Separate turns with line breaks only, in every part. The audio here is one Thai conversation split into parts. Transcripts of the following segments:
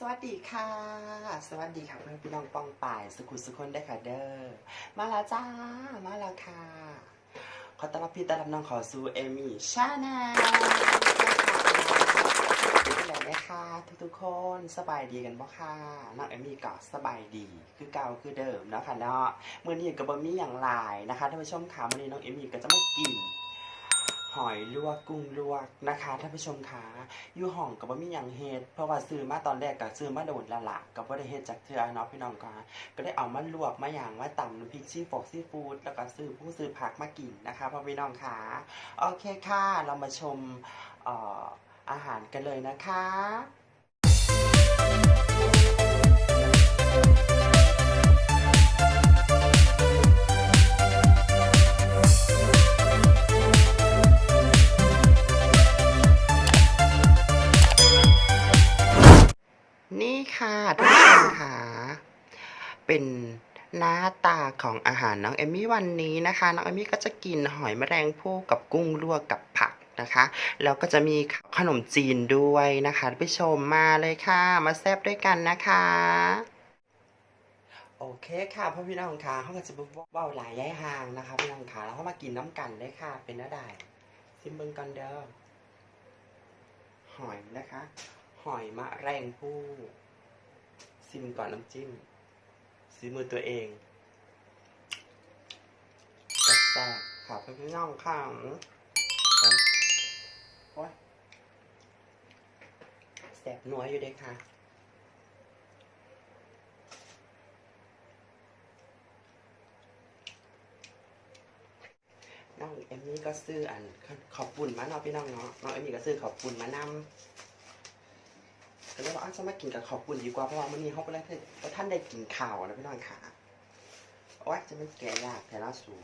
สวัสดีค่ะ สวัสดีค่ะเพื่อนพี่น้องปองป่ายสุขุสุคนได้ค่ะเด้อมาแล้วจ้า มาแล้วค่ะ ขอต้อนรับพี่ต้อนรับน้องขอสู่เอมี่ชาแนลเป็นไงนะคะทุกๆคนสบายดีกันบ่ค่ะน้องเอมี่ก็สบายดีคือเก่าคือเดิมเนาะค่ะเนาะเมื้อนี้ก็บ่มีอย่างหลายนะคะท่านผู้ชมค่ะมื้อนี้น้องเอมี่ก็จะมากิน อยลวกกุ้งลวกนะคะท่านผู้ชมคะอยู่ห้องกับว่ามีอย่างเฮ็ดเพราะว่าซื้อมาตอนแรกก็ซื้อมาโดนละละก็บ่ได้เฮ็ดจากเทือเนาะพี่น้องคะก็ได้เอามาลวกมาอย่างมาตำน้ำพริกชีฟกซีฟู้ดแล้วก็ซื้อผู้ซื้อผักมากินนะคะพ่อพี่น้องคะโอเคค่ะเรามาชมอออาหารกันเลยนะคะาตาของอาหารน้องเอมี่วันนี้นะคะ น้องเอมี่ก็จะกินหอยแมลงภู่กับกุ้งลวกกับผักนะคะแล้วก็จะมีขนมจีนด้วยนะคะท่านผู้ชมมาเลยค่ะ มาแซบด้วยกันนะคะโอเคค่ะพ่อพี่น้องค่ะเขาก็จะเว้าหลายแย้ายห่างนะคะพี่น้องค่ะแล้วเขามากินน้ำกันเลยค่ะ เป็นน้าได้ซิมเบิงกันเด้อหอยนะคะ หอยมะแรงผู้ซิมก่อนน้ำจิ้มซีมือตัวเอง ซ่บๆค่ะพ่อพี่น้องค่ะโอ๊ยแซ่บนัวอยู่เด้ค่ะน้องเอมมี่ก็ซื้ออันขอบปุ่นมาเนาะพี่น้องเนาะน้องเอมมี่ก็ซื้อขอบปุ่นมานำก็เลยว่าอ้าวจะมากินกับขอบปุ่นดีกว่าเพราะว่ามื้อนี้เขาไปแล้วท่านได้กินข่าวนะพี่น้องค่ะโอ้ยจะไม่แก่ยากแต่ละสู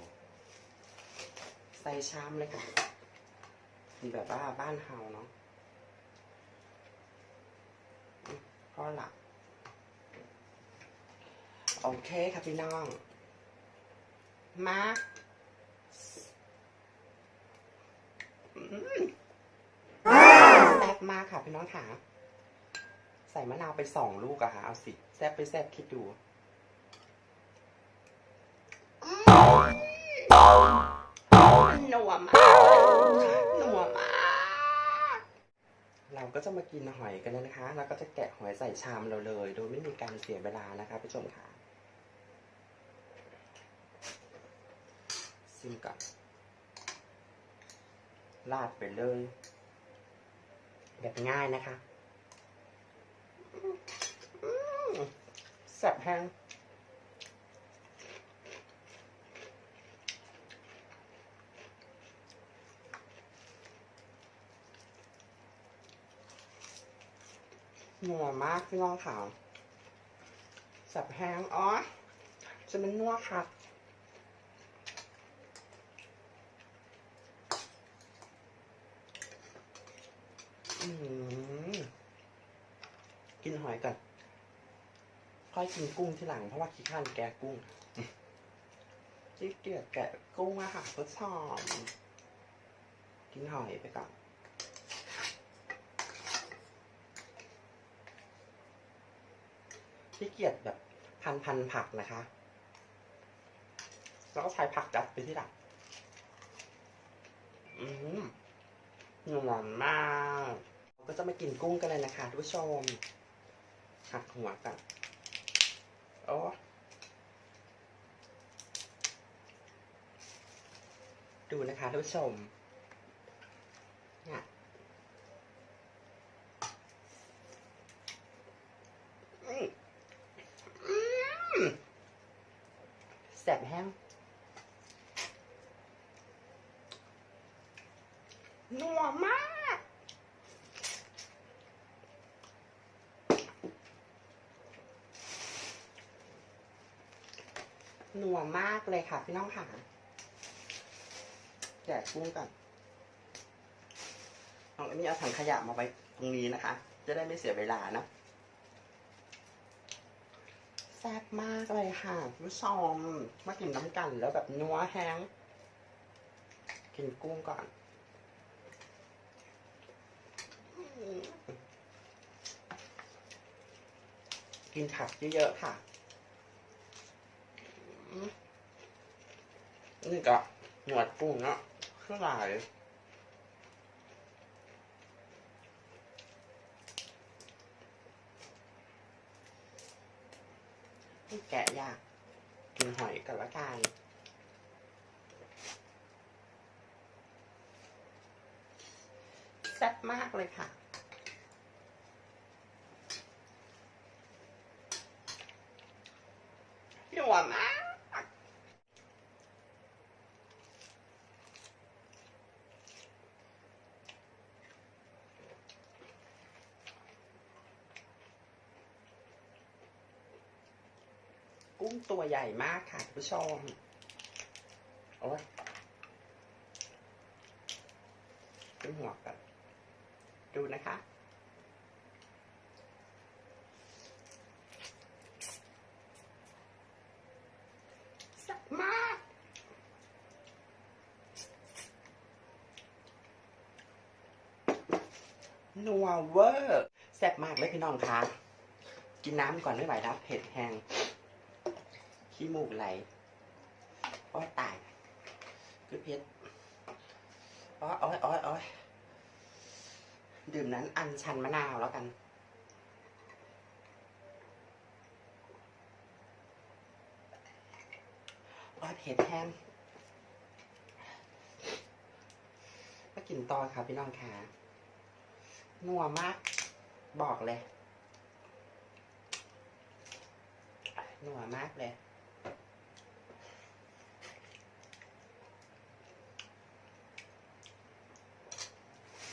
ใส่ชามเลยค่ะมีแบบว่าบ้านเฮาเนาะอืมพอละโอเคค่ะพี่น้อง มาแซ่บมากค่ะพี่น้องค่ะใส่มะนาวไปสองลูกอะค่ะ เอาสิ แซ่บไปแซ่บคิดดูห นัวมากหนัวมาก เราก็จะมากินหอยกันแล้วนะคะแล้วก็จะแกะหอยใส่ชามเราเลย โดยไม่มีการเสียเวลานะคะผู้ชมค่ะซิมก่อนลาดไปเลย แบบง่ายนะคะอืมแซ่บแห้ง นัวมากพี่น้องขาวแซ่บแห้งอ๋อจะเป็นนัวค่ะอืมกินหอยก่อนค่อยกินกุ้งที่หลังเพราะว่าขี้ข้านแกะกุ้งขี้เกียจแกะกุ้งอะค่ะก็ชอบกินหอยไปก่อน ขี้เกียจแบบพันพันผักนะคะแล้วก็ใช้ผักดัดไปที่หลังอืมหวานมากก็จะมากินกุ้งกันเลยนะคะทุกผู้ชมหักหัวกันโอ้ดูนะคะทุกผู้ชมเนี่ยอืมอืมแสบแห้งนัวมาก นัวมากเลยค่ะ พี่น้องค่ะแกะกุ้งก่อนเอาอันนี้เอาถังขยะมาไว้ตรงนี้นะคะ จะได้ไม่เสียเวลานะ ซ่บมากเลยค่ะคุณผู้ชมมากินน้ำกันแล้วแบบนัวแห้ง กินกุ้งก่อนอกินผักเยอะๆค่ะนี่ก็หนวดกุ้งเนาะข้างหลายนี่ แกะยากกินหอยกับละกันแซ่บมากเลยค่ะหนัวมาก กุ้ง ตัวใหญ่มากค่ะคุณผู้ชมโอ้ยเป็นหัวกันดูนะคะแซ่บมากนัวเวอร์แซ่บมากเลยพี่น้องคะกินน้ำก่อนไม่ไหวแล้วเผ็ดแห้ง ขี้มูกไหลโอ้ยตายคือเผ็ดโอ้ยโอ้ยโอ้ยอ้ยดื่มนั้นอันชันมะนาวแล้วกันโอ้ยเผ็ดแห้งมากินต่อครับพี่น้องค่ะนัวมาก บอกเลย นัวมากเลย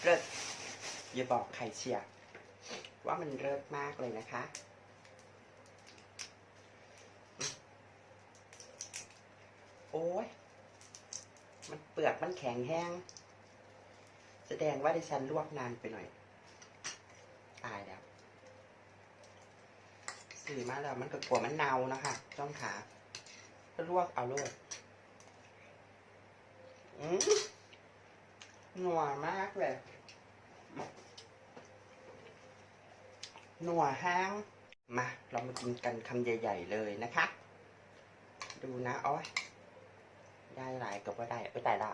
เลิศอย่าบอกใครเชียร์ว่ามันเลิศมากเลยนะคะ โอ้ย มันเปลือกมันแข็งแห้ง แสดงว่าดิฉันลวกนานไปหน่อย ตายแล้วสื่อมาแล้วมันก็กลัวมันเน่านะคะจ้องขาก็ลวกเอาลวกอืมหนัวมากเลย หนัวห้างมาเรามากินกันคำใหญ่ ๆ เลยนะคะ ดูนะอ้อยได้หลายกับว่าได้ไปแต่ละ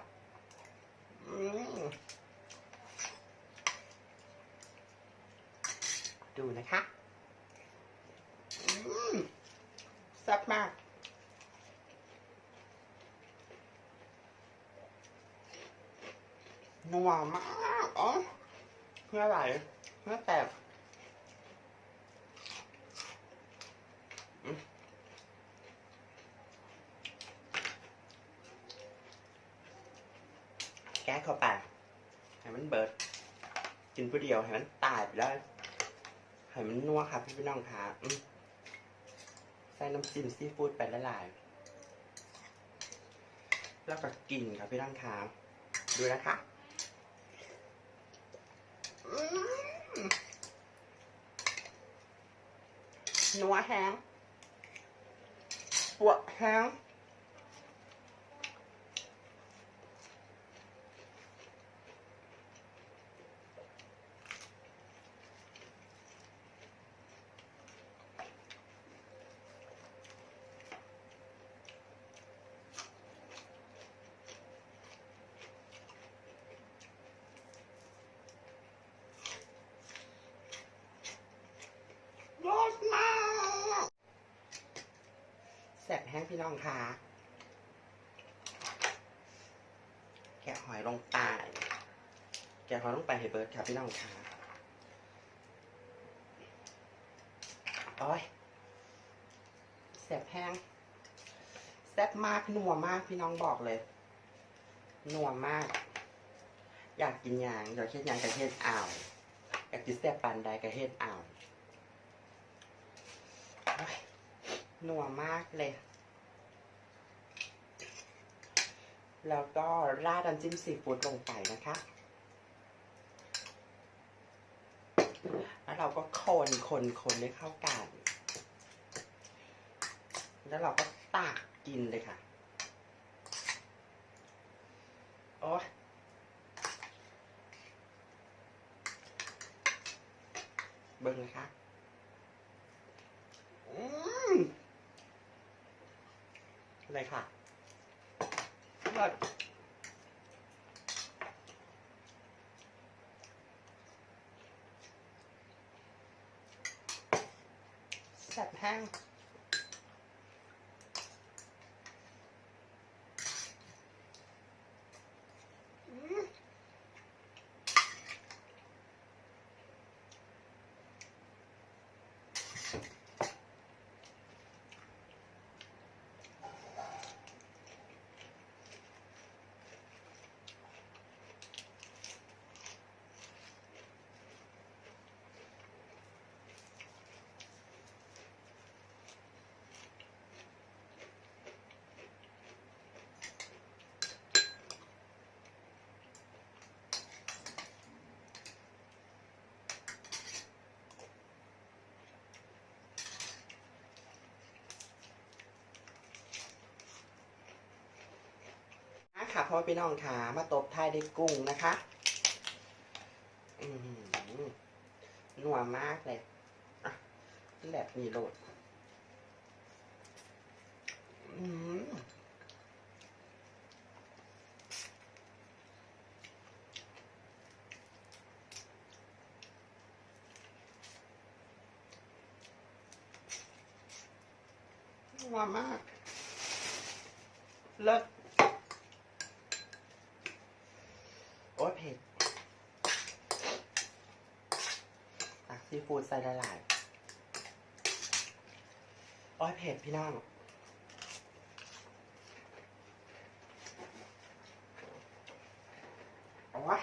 ดูนะคะแซ่บมากนัวมากอ๋อเมื่อไหร่เมื่อแตกอืมแก้ เข้าไปให้มันเบิด กินผู้เดียวให้มันตายไปแล้วให้มันนัวค่ะพี่พี่น้องค่ะใส่น้ำจิ้มซีฟู้ดไปละลาย แล้วก็กินค่ะพี่น้องค่ะดูนะคะนัวแห้งปวดแห้งรสมากแสบแห้งพี่น้องค่ะ แกะหอยลงไป แกะหอยลงไปให้เบิร์ดค่ะพี่น้องค่ะโอ้ยแสบแห้งแซ่บมากนัวมากพี่น้องบอกเลยนัวมาก อยากกินยางอยากเฮ็ดยางกระเฮ็ดอ่าวอยากกินแซ่บปานใดกระเฮ็ดอ่าวนัวมากเลย แล้วก็ราดน้ำจิ้มซีฟู้ดลงไปนะคะ แล้วเราก็คนคนคนให้เข้ากัน แล้วเราก็ตักกินเลยค่ะ โอ้ยเบิ้งนะคะ อืมเลยค่ะ เลิศแซ่บแห้ง นะ ค่ะเพราะว่าพี่น้องขามาตบท้ายด้วยกุ้งนะคะอืมนัวมากเลยอะแบบมีโรดอืมนัวมากเลิศ โอ้ยเผ็ดอะ ซีฟู้ดใส่ละลายโอ้ยเผ็ดพี่น้องโอ้ย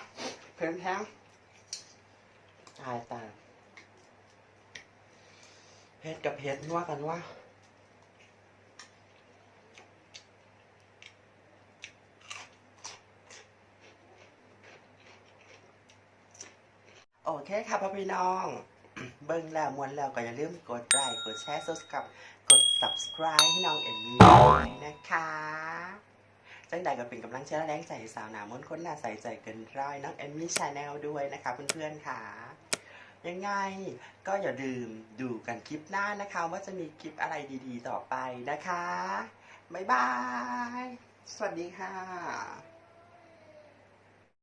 เผ็ดแท้งตายตายเผ็ดกับเผ็ดนัวกันว่าโอเคค่ะพ่อพี่น้อง เบิ้งแล้วมวนแล้วก็อย่าลืมกดไลค์กดแชร์ subscribe กด subscribe ให้น้องเอมมี่ด้วยนะคะจังใดก็เป็นกำลังใจและแรงใจสาวหนามนต์คนหน้าใส่ใจเกินร้อยน้องเอมมี่ชาแนลด้วยนะคะเพื่อนๆค่ะยังไงก็อย่าลืมดูกันคลิปหน้านะคะ ว่าจะมีคลิปอะไรดีๆต่อไปนะคะ บ๊ายบาย สวัสดีค่ะ